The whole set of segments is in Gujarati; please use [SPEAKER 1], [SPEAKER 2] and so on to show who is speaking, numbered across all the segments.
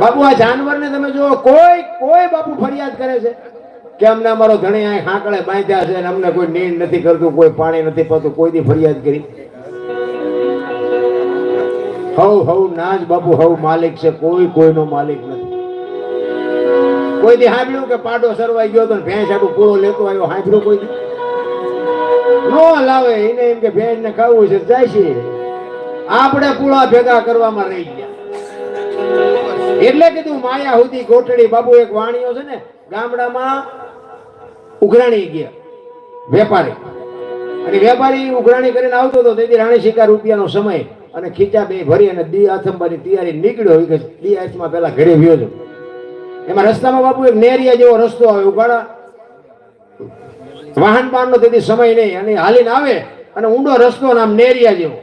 [SPEAKER 1] બાપુ, આ જાનવરને તમે જુઓ, કોઈ કોઈ બાપુ ફરિયાદ કરે છે કે અમને અમારો ધણી અહીં હાંકળે બાંધ્યા છે અમને કોઈ નીંદ નથી કરતું, કોઈ પાણી નથી પાતું કોઈ દી ફરિયાદ કરી. હવ હવ, નાજ બાપુ, હવ, માલિક છે, કોઈ, કોઈનો માલિક નથી. કોઈ દી હાંભળ્યું કે પાડો સરવાઈ ગયો તો ભેંસ આટલું પૂળો લેતો આવ્યો હાંભળ્યું કોઈ દી? નો લાવે, એને એમ કે ભેંસ ને ખાવું છે, જાય છે. આપણે પૂળા ભેગા કરવામાં રહી ગયા. એટલે કીધું, માયા સુધી ગોઠડી બાબુ એક વાણીઓ છે ને, ગામડામાં ઉઘરાણી ગયા, વેપારી. અને વેપારી ઉઘરાણી કરીને આવતો હતો, તેથી રાણી શિકાર રૂપિયાનો સમય અને ખીચા બે ભરી અને દી આથંબાની તૈયારી નીકળ્યો કે દી હાથમાં પેલા ઘરે વ્યો છો એમાં રસ્તામાં બાપુ એક નેરિયા જેવો રસ્તો આવે ઉઘાડા. વાહન બાહનનો તેથી સમય નહીં, અને હાલીને આવે અને ઊંડો રસ્તો નામ નેરિયા જેવો.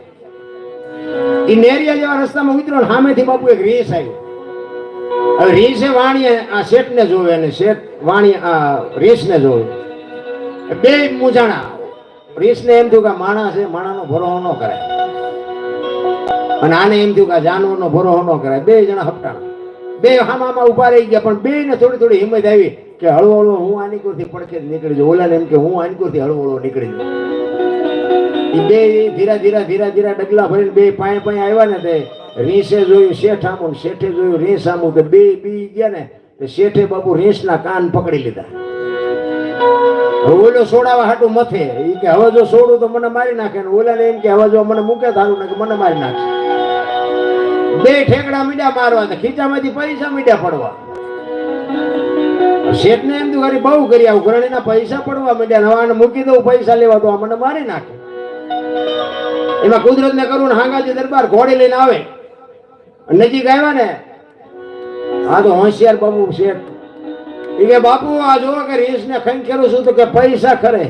[SPEAKER 1] એ નેરિયા જેવા રસ્તામાં ઉતર્યો સામેથી બાપુ એક રીસ આવ્યો રીસે વાણીએ આ શેઠને જોવે અને શેઠ વાણી આ રીસને જોવે. બે મૂંઝાણા. રીસને એમ થયું કે માણા છે, માણાનો ભરોહો ન કરાય. અને આને એમ થયું કે જાનવરનો ભરોહો ન કરાય. બે જણા હપટાણા. બે હામામાં ઊભા રહી ગયા, પણ બે ને થોડી થોડી હિંમત આવી કે હળવો હળવો હું આની કોરથી પડખે નીકળી જાઉં. ઓલાને એમ કે હું આની કોરથી હળવો હળવો નીકળી જાઉં. એ બે ધીરા ધીરા ધીરા ધીરા ડગલા ભરીને બે પાય પાય આવ્યા ને તે રીસે જોયું શેઠ આમું શેઠે જોયું રીસ આમું તો બે બી ગયા ને, તો શેઠે બાપુ રીસના કાન પકડી લીધા. ઓલો સોડાવા હાટું મથે એ કે હવે જો સોડું તો મને મારી નાખે ને ઓલાને એમ કે હવે જો મને મૂકે થારું ને કે મને મારી નાખે. બે ઠેકડા મીડા મારવા ને ખીચામાંથી પૈસા મીડા પડવા. શેઠને એમ તો બહુ કરી આવું ઘરણીના પૈસા પડવા માંડ્યા ને મૂકી દઉં પૈસા લેવા તો મને મારી નાખે. એમાં કુદરત ને કરું ને હાંગાજી દરબાર ઘોડી લઈને આવે. નજીક આવ્યા ને? હા, તો હોશિયાર બાબુ શેઠ એ કે, બાપુ, આ જો કે રીસ ને ખંખેરું છું તો કે પૈસા ખરે.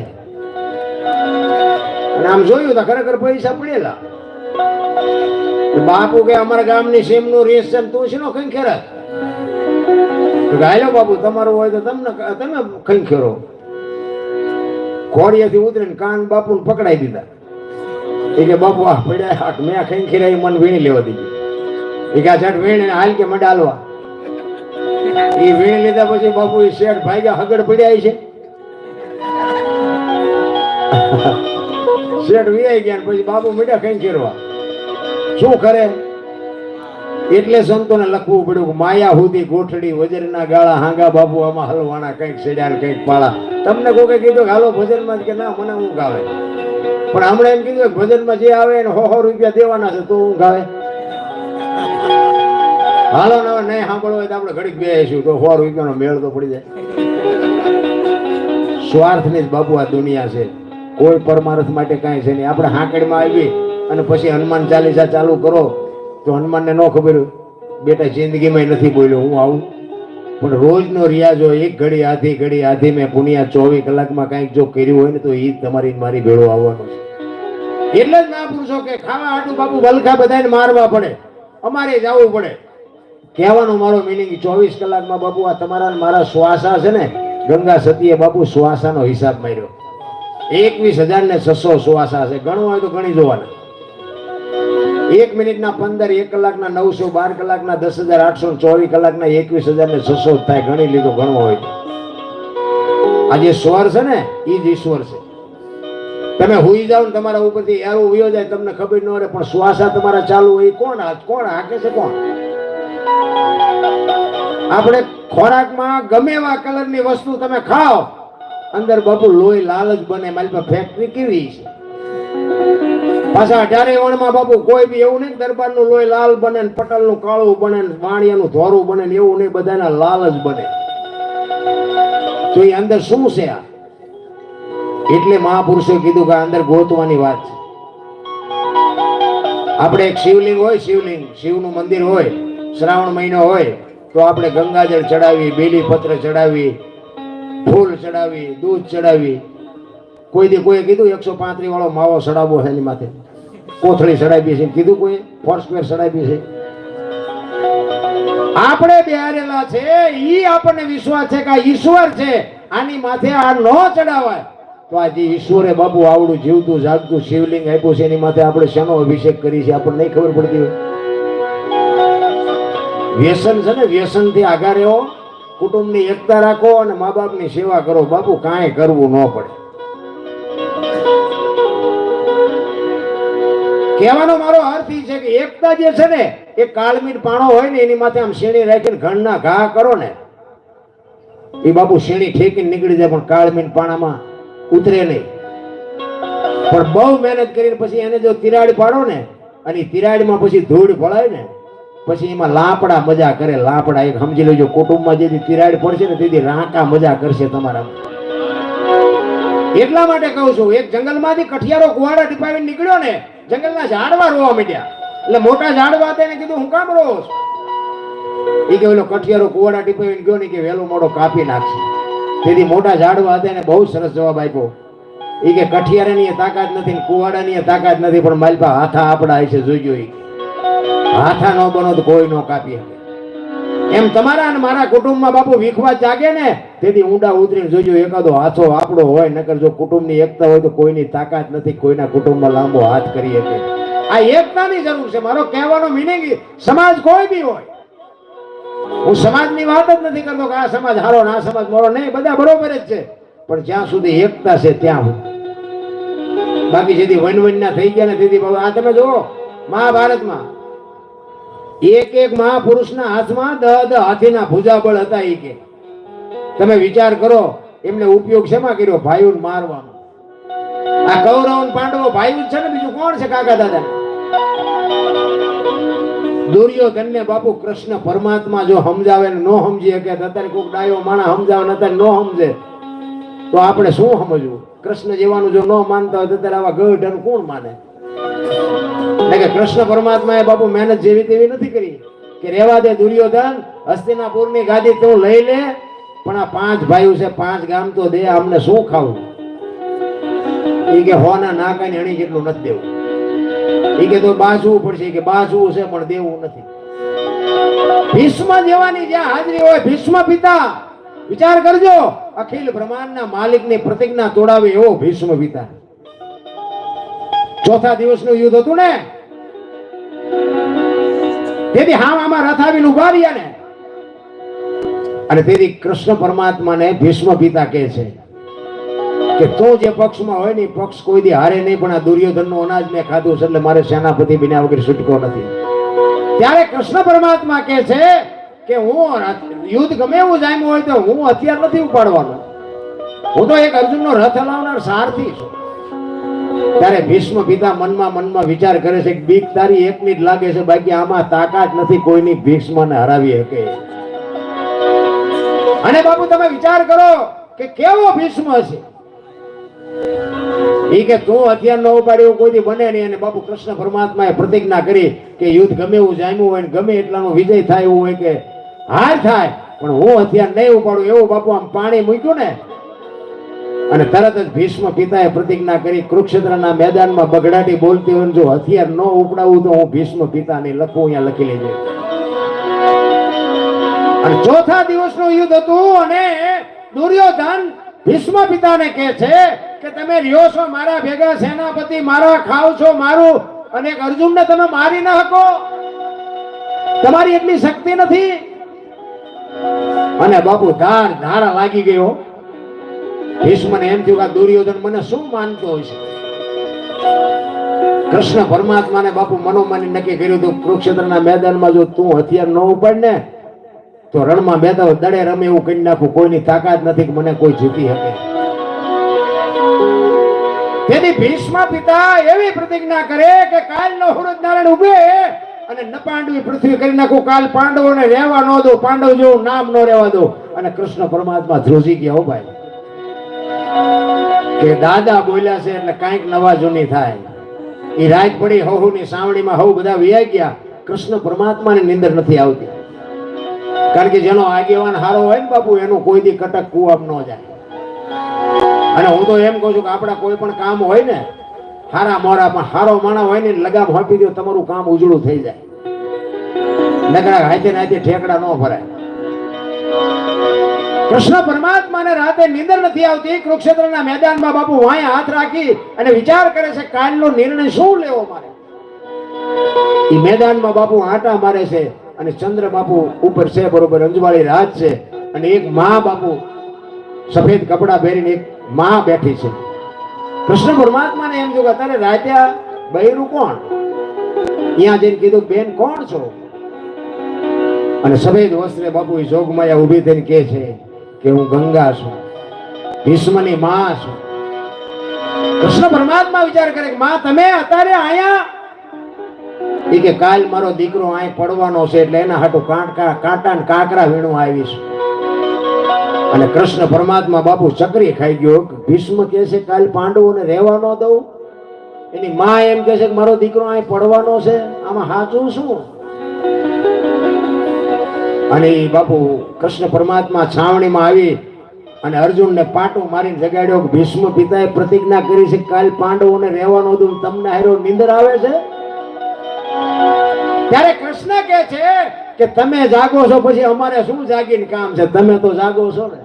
[SPEAKER 1] અને આમ જોયું તો ખરેખર પૈસા પડેલા. બાપુ કે, અમારા ગામની સીમનું રેસ છે તું શીનો ખંખેરા હાલો બાપુ, તમારું હોય તો તમને, તમે ખંખેરો ઘોડિયાથી ઉતરીને કાન બાપુ પકડાઈ દીધા. એ કે, બાપુ, આ પડ્યા મેં ખંખેરા મને વીણી લેવા દીધી. એ છાટ વીણ હાલ કે મને હાલવા એ વીણ લીધા પછી બાપુ એ શેઠ ભાગ્યા હગડ પડ્યા છે. શેઠ વિયાઈ ગયા ને પછી બાપુ મીઠા ખેરવા શું કરે? એટલે સંતોને લખવું પડ્યું માયા હુદી ગોઠડી વજરના ગાળા, હાંગા બાપુ આમાં હલવાના, કંઈક સેડ્યા ને કંઈક પાળા. તમને કોઈ કીધું કે હાલો ભજનમાં કે ના, મને ઊંઘ આવે. પણ હમણાં એમ કીધું ભજનમાં જે આવે એને હો હો રૂપિયા દેવાના છે, તો ઊંઘ આવે. હાલો ને નહીં સાંભળવું હોય તો આપણે ઘડીક બેસીશું તો સો રૂપિયાનો મેળ તો પડી જાય. સ્વાર્થની જ બાપુ આ દુનિયા છે. કોઈ પરમાર્થ માટે કાંઈ છે નહીં. આપણે હાંકડમાં આવી અને પછી હનુમાન ચાલીસા ચાલુ કરો. તો હનુમાનને ન ખબર બેટા જિંદગીમાં નથી બોલ્યો, હું આવું. પણ રોજનો રિયાજ હોય, એક ઘડી આધી ઘડી આધી મેં પુનિયા ચોવીસ કલાકમાં કાંઈક જો કર્યું હોય ને તો એ તમારી મારી ભેળો આવવાનો છે. એટલે જ મહાપુરુષો કે ખાવા હાટું બાપુ વલખા બધાને મારવા પડે. અમારે જવું પડે. કહેવાનો મારો મિનિંગ ચોવીસ કલાકમાં બાપુ આ તમારા મારા શ્વાસા છે ને, ગંગા સતીએ બાપુ શ્વાસાનો હિસાબ માર્યો. એકવીસ હજાર ને છસો શ્વાસા છે. ગણવું હોય તો ગણી જોવાના. એક મિનિટના પંદર, એક કલાકના નવસો, બાર કલાકના દસ હજાર, આઠસો ચોવીસ કલાકના એકવીસ હજાર ને છસો થાય. ગણી લીધો, ગણવો હોય આ જે સ્વર છે ને એ જ ઈશ્વર છે. તમે હુઈ જાઓ ને તમારા ઉપરથી એરો ઉયો જાય, તમને ખબર ન રહે પણ શ્વાસા તમારા ચાલુ હોય. કોણ કોણ હાકે છે કોણ? આપણે ખોરાકમાં ગમે એવા કલરની વસ્તુ તમે ખાઓ, અંદર બાપુ લોહી લાલ જ બને, મારી પાસે ફેક્ટરી કેવી છે? પાછા અઢારે વણમાં બાપુ કોઈ બી એવું નહીં દરબારનું લોહી લાલ બને ને પટલનું કાળું બને ને વાણિયાનું ધોરું બને ને એવું નહીં, બધાના લાલ જ બને. તો એ અંદર શું છે આ? એટલે મહાપુરુષે કીધું કે અંદર ગોતવાની વાત છે. આપણે એક શિવલિંગ હોય, શિવલિંગ, શિવનું મંદિર હોય શ્રાવણ મહિનો હોય તો આપણે ગંગાજળ ચડાવી બેલી પત્ર ચડાવી, ફૂલ ચડાવી, દૂધ ચડાવી. કોઈ દી કોઈએ કીધું, એકસો પાંત્રીસ વાળો માવો ચડાવવો છે એની માથે. કોથળી ચડાવી છે કીધું કોઈ ફોર સ્ક્વેર ચડાવી છે. આપણે બિહારેલા છે, ઈ આપણને વિશ્વાસ છે કે આ ઈશ્વર છે. આની માથે આ ન ચડાવાય. તો આજે ઈશ્વરે બાબુ આવડું જીવતું, જાગતું શિવલિંગ આપ્યું છે, એની માથે આપણે શેનો અભિષેક કરી છે આપણને નહીં ખબર પડતી હોય. વ્યસન છે ને, વ્યસનથી આઘા રહ્યો કુટુંબની એકતા રાખો અને મા બાપની સેવા કરો. બાપુ, કાંઈ કરવું ન પડે. કહેવાનો મારો અર્થ છે કે એકતા જે છે ને, એ કાળમીર પાણો હોય ને, એની માથે આમ શેણી રાખીને ઘણના ઘા કરો ને એ બાપુ શેણી ઠેકીને નીકળી જાય, પણ કાળમીર પાણામાં ઉતરે નહીં. પણ બહુ મહેનત કરીને પછી એને જો તિરાડ પાડો ને, અને તિરાડમાં પછી ધૂળ ભળાય ને પછી એમાં લાપડા મજા કરે, લાપડા એક સમજી લેજો, કુટુંબમાં જેથી તિરાડ પડશે ને તેથી રાંકા મજા કરશે તમારા. એટલા માટે કહું છું, એક જંગલમાંથી કઠિયારો કુવાડા ટીપાવી નીકળ્યો ને, જંગલના ઝાડવા રોવા માંડ્યા. એટલે મોટા ઝાડવા તેને કીધું, હું કામ રોવો છું? એ કે ઓલો કઠિયારો કુવાડા ટીપાવીને ગયો ને કે વહેલો મોડો કાપી નાખશે. તેથી મોટા ઝાડવા હતા એને બહુ સરસ જવાબ આપ્યો. એ કે કઠિયારાની તાકાત નથી કુવાડાની તાકાત નથી, પણ મારી પાસે હાથા આપડા છે જોઈ ઈ. હાથા નો બનો તો કોઈ નો કાપી શકે. એમ તમારા અને મારા કુટુંબમાં બાપુ વિખવા જાગે ને, તેથી ઊંડા ઉતરીને જોજો, એકાદો હાથો આપણો હોય, નકર જો કુટુંબની એકતા હોય તો કોઈની તાકાત નથી, કોઈના કુટુંબમાં લાંબો હાથ કરી શકે. આ એકતાની જરૂર છે. મારો કહેવાનો મિનિંગ સમાજ કોઈ બી હોય. હું સમાજની વાત જ નથી કરતો કે આ સમાજ હારો ને આ સમાજ મારો નહીં, બધા બરોબર જ છે. પણ જ્યાં સુધી એકતા છે, ત્યાં હું. બાકી જેથી વન વનના થઈ ગયા ને, તેથી આ તમે જુઓ, મહાભારતમાં એક એક મહાપુરુષના હાથમાં દહ દહ હાથીના ભુજાબળ હતા એ કે. તમે વિચાર કરો, એમને ઉપયોગ શેમાં કર્યો? ભાઈઓને મારવાનો. આ કૌરવ પાંડવો ભાઈઓ જ છે ને, બીજું કોણ છે કાકા દાદા દુર્યોધન ને બાપુ કૃષ્ણ પરમાત્મા જો સમજાવે ને નો સમજી શકે અત્યારે કોઈક ડાયો માણા સમજાવે ને અત્યારે નો સમજે. તો આપણે શું સમજવું? કૃષ્ણ જેવાનું જો ન માનતા હોય અત્યારે આવા ગઢ કોણ માને? કે કૃષ્ણ પરમાત્માએ બાપુ મહેનત જેવી તેવી નથી કરી કે રેવા દે દુર્યોધન, હસ્તિનાપુરની ગાદી તું લઈ લે, પણ આ પાંચ ભાઈઓ છે, પાંચ ગામ તો દે અમને શું ખાવું? એ કે હોના નાકાની અણી જેટલું નથી દેવું. એ કે તો બાસવું પડશે કે બાસવું છે, પણ દેવું નથી. ભીષ્મ જેવાની જ્યાં હાજરી હોય, ભીષ્મ પિતા, વિચાર કરજો, અખિલ બ્રહ્માંડના માલિકની પ્રતિજ્ઞા તોડાવે એવો ભીષ્મ પિતા. ચોથા દિવસનું યુદ્ધ હતું ને? તેથી હામ આમાં રથ આવીને ઊભા ને. અને તેથી કૃષ્ણ પરમાત્માને ભીષ્મ પિતા કહે છે કે તું જે પક્ષમાં હોય ને પક્ષ કોઈ દી હારે નહીં, પણ આ દુર્યોધનનું અનાજ મેં ખાધું છે એટલે મારે સેનાપતિ બિના વગર છૂટકો નથી. ત્યારે કૃષ્ણ પરમાત્મા કહે છે કે હું યુદ્ધ ગમે એવું જામ્યું હોય તો હું હથિયાર નથી ઉપાડવાનો. હું તો એક અર્જુનનો રથ હલાવનાર સારથી છું. ત્યારે ભીષ્મ પિતા મનમાં મનમાં વિચાર કરે છે બીક તારી એકની જ લાગે છે, બાકી આમાં તાકાત નથી કોઈની ભીષ્મને હરાવી શકે. અને બાપુ, તમે વિચાર કરો કે કેવો ભીષ્મ હશે એ કે તું હથિયાર ન ઉપાડ્યો કોઈ દી બને નહીં, અને બાપુ, કૃષ્ણ પરમાત્માએ પ્રતિજ્ઞા કરી કે યુદ્ધ ગમે એવું જામ્યું હોય ને ગમે એટલાનો વિજય થાય એવું હોય કે હાર થાય, પણ હું હથિયાર નહીં ઉપાડું એવું બાપુ આમ પાણી મૂક્યું ને અને તરત જ ભીષ્મ પિતાએ પ્રતિજ્ઞા કરી, કુરુક્ષેત્રના મેદાનમાં બગડાટી બોલતી હોય જો હથિયાર ન ઉપડાવું તો હું ભીષ્મ પિતાને લખું, અહીંયા લખી લેજે. અને ચોથા દિવસનું યુદ્ધ હતું અને દુર્યોધન ભીષ્મ પિતાને કહે છે કે તમે રહ્યો છો મારા ભેગા સેનાપતિ, મારા ખાવ છો મારું, અને અર્જુનને તમે મારી ન શકો. તમારી એટલી શક્તિ નથી. અને બાપુ, ધાર, ધારા લાગી ગયો. ભીષ્મને એમ થયું કે દુર્યોધન મને શું માનતો છે? કૃષ્ણ પરમાત્માને બાપુ મનોમાની નક્કી કર્યું હતું, કુરુક્ષેત્રના મેદાનમાં જો તું હથિયાર ન ઉપાડ ને, તો રણમાં બેઠા દડે રમે એવું કરી નાખું. કોઈની તાકાત નથી કે મને કોઈ જીતી શકે. તેથી ભીષ્મ પિતા એવી પ્રતિજ્ઞા કરે કે કાલ નો હુરત નારાયણ ઉભે અને ન પાંડવી પૃથ્વી કરી નાખું. કાલ પાંડવોને રહેવા ન દો, પાંડવ જેવું નામ ન રહેવા દો. અને કૃષ્ણ પરમાત્મા ધ્રુજી ગયા હો ભાઈ. કે દાદા બોલ્યા છે એટલે કાંઈક નવા જૂની થાય. એ રાત પડી હહુની સાવણીમાં હવ બધા વ્યાઈ ગયા. કૃષ્ણ પરમાત્માની નિંદર નથી આવતી. કારણ કે જેનો આગેવાન હારો હોય ને બાપુ, એનું કોઈ દી કટક કુવામ ન જાય. અને હું તો એમ કહું છું કે આપણા કોઈ પણ કામ હોય ને, હારા મોરા પણ હારો માણા હોય ને લગામ હોપી દો, તમારું કામ ઉજળું થઈ જાય. નકરા હાથે ને હાથે ઠેકડા ન ભરાય. કૃષ્ણ પરમાત્માને રાતે નીંદર નથી આવતી. કુરુક્ષેત્રના મેદાનમાં બાપુ વાંય હાથ રાખી અને વિચાર કરે છે, કાલનો નિર્ણય શું લેવો મારે? એ મેદાનમાં બાપુ આંટા મારે છે અને ચંદ્ર બાપુ ઉપર છે, બરોબર અંજવાળી રાત છે અને એક મા બાપુ સફેદ કપડાં પહેરીને એક મા બેઠી છે. કૃષ્ણ પરમાત્માને એમ જો કે તારે રાત્યા બૈરું કોણ? ત્યાં જઈને કીધું, બેન, કોણ છો? અને સફેદ વસ્ત્રે બાપુ જોગમાયા ઊભી થઈને કે છે કે હું ગંગા છું, ભીષ્મની માં છું. કૃષ્ણ પરમાત્મા વિચાર કરે કે, માં, તમે અત્યારે આયા? એ કે, કાલ મારો દીકરો અહીં પડવાનો છે, એટલે એના હાટું કાંટા કાંટા ને કાંકરા વીણું આવીશ અને કૃષ્ણ પરમાત્મા બાપુ ચક્રી ખાઈ ગયો ભીષ્મ કહે છે, કાલ પાંડવોને રહેવા ન દઉં. એની માં એમ કહે છે કે, મારો દીકરો અહીં પડવાનો છે. આમાં સાચું શું? અને એ બાપુ કૃષ્ણ પરમાત્મા છાવણીમાં આવી અને અર્જુનને પાટો મારીને જગાડ્યો કે ભીષ્મ પિતાએ પ્રતિજ્ઞા કરી છે કાલ પાંડવોને રહેવાનો દઉં તમને હેરો નિંદર આવે છે? ત્યારે કૃષ્ણ કહે છે કે તમે જાગો છો પછી અમારે શું જાગીને કામ છે? તમે તો જાગો છો ને.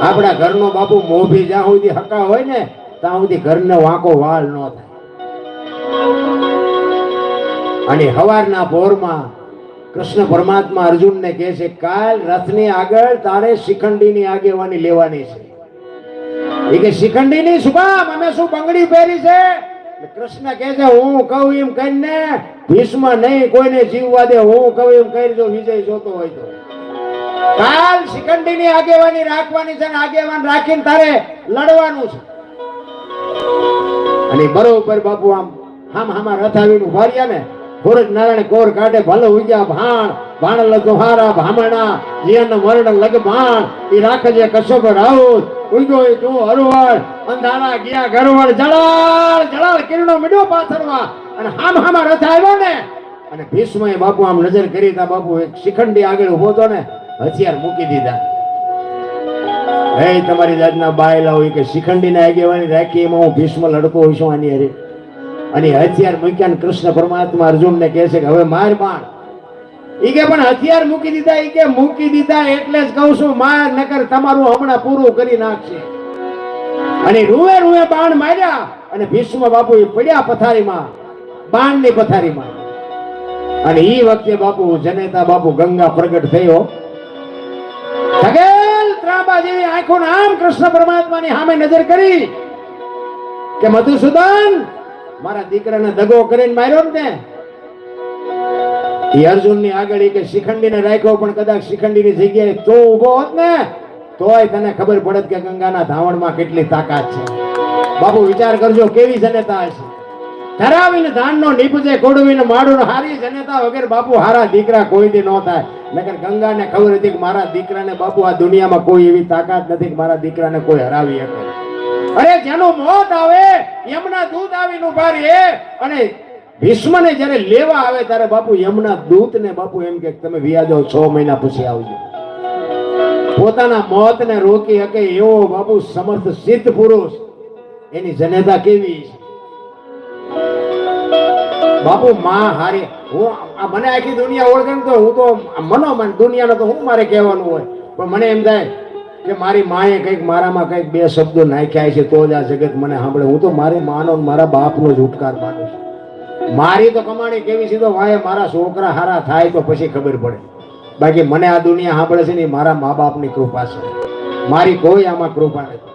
[SPEAKER 1] આપણા ઘરનો બાપુ મોભી જ્યાં સુધી હકા હોય ને, ત્યાં સુધી ઘરને વાંકો વાળ ન થાય. અને હવારના ભોરમાં કૃષ્ણ પરમાત્મા અર્જુનને કહે છે, કાલ રથની આગળ તારે શિખંડીની આગેવાની લેવાની છે. એ કે, શિખંડીની શું અમે શું બંગડી પહેરી છે? કૃષ્ણ કહે છે, હું કહું એમ કરીને ભીષ્મ નહીં, કોઈને જીવવા દે. હું કહું એમ કરી જો વિજય જોતો હોય તો. કાલ શિખંડીની આગેવાની રાખવાની છે ને આગેવાન રાખીને તારે લડવાનું છે. અને બરોબર બાપુ, આમ હામ હામા રથ આવીને ઊભા રહ્યા ને ખોરજ નારાયણ કોર કાઢે, ભલે ઉગ્યા ભાણ ભાણ લગહારા ભામણા જીયન મરણ લગ ભાણ ઈ રાખજે કશોપ રાઉત. ઉગ્યો એ તું હરવળ, અંધારા ગયા ગરવળ જળાળ જળાળ કિરણો મીડો પાથરવા. અને હામ હામા રથ આવ્યો ને. અને ભીષ્મ એ બાપુ આમ નજર કરી, તા બાપુ એક શિખંડી આગળ ઊભો તો ને, હથિયાર મૂકી દીધા. હે તમારી જાતના બાયલા હોય કે શિખંડીને આગેવાની રાખી, એમાં હું ભીષ્મ લડકો હોઈશું આની હારે. અને હથિયાર મૂક્યા કૃષ્ણ પરમાત્મા અર્જુનને કહે છે કે હવે માર માર. ઈ કે પણ હથિયાર મૂકી દીધા, ઈ કે મૂકી દીધા એટલે જ કહું છું, માર નકર તમારું હમણાં પૂરું કરી નાખશે. અને રૂએ રૂએ બાણ માર્યા અને ભીષ્મ બાપુ એ પડ્યા પથારીમાં, બાણની પથારીમાં. અને ઈ વખતે બાપુ જનેતા બાપુ ગંગા પ્રગટ થયો. ધગેલ ત્રાંબા જેવી આંખો આમ કૃષ્ણ પરમાત્માની સામે નજર કરી કે મધુસૂદન મારા દીકરાને દગો કરીને માર્યો ને અર્જુનની આગળ કે શિખંડી ને રાખ્યો, પણ કદાચ શિખંડીની જગ્યાએ તો ઊભો હોત ને, તોય તને ખબર પડત કે ગંગાના ધાવણમાં કેટલી તાકાત છે. બાપુ, વિચાર કરજો, કેવી જનતા હશે? ધરાવીને ધાનનો નીપજે કોડવીને માડું હારી જનતા વગર બાપુ, હારા દીકરા કોઈ દી ન થાય. નકર ગંગાને ખબર હતી કે મારા દીકરાને બાપુ, આ દુનિયામાં કોઈ એવી તાકાત નથી કે મારા દીકરાને કોઈ હરાવી શકે. અરે જેનું મોત આવે યમના દૂત આવીને ઊભા રહે. અને ભીષ્મને જ્યારે લેવા આવે ત્યારે બાપુ યમના દૂતને બાપુ એમ કે તમે વ્યાજો છ મહિના પછી આવજો. પોતાના મોતને રોકી શકે એવો બાપુ સમર્થ સિદ્ધ પુરુષ એની જનેતા કેવી છે? બાપુ, માં હારી, હું આ મને આખી દુનિયા ઓળખે ને તો હું તો મનોમન દુનિયાનો તો હું મારે કહેવાનું હોય. પણ મને એમ થાય કે મારી માએ કંઈક મારામાં કંઈક બે શબ્દો નાખ્યા છે, તો જ આ જગત મને સાંભળે. હું તો મારી માનો મારા બાપનો જ ઉપકાર માનું છું. મારી તો કમાણી કેવી છે તો વાય મારા છોકરા હારા થાય તો પછી ખબર પડે. બાકી મને આ દુનિયા સાંભળે છે ને મારા મા બાપની કૃપા છે. મારી કોઈ આમાં કૃપા નથી.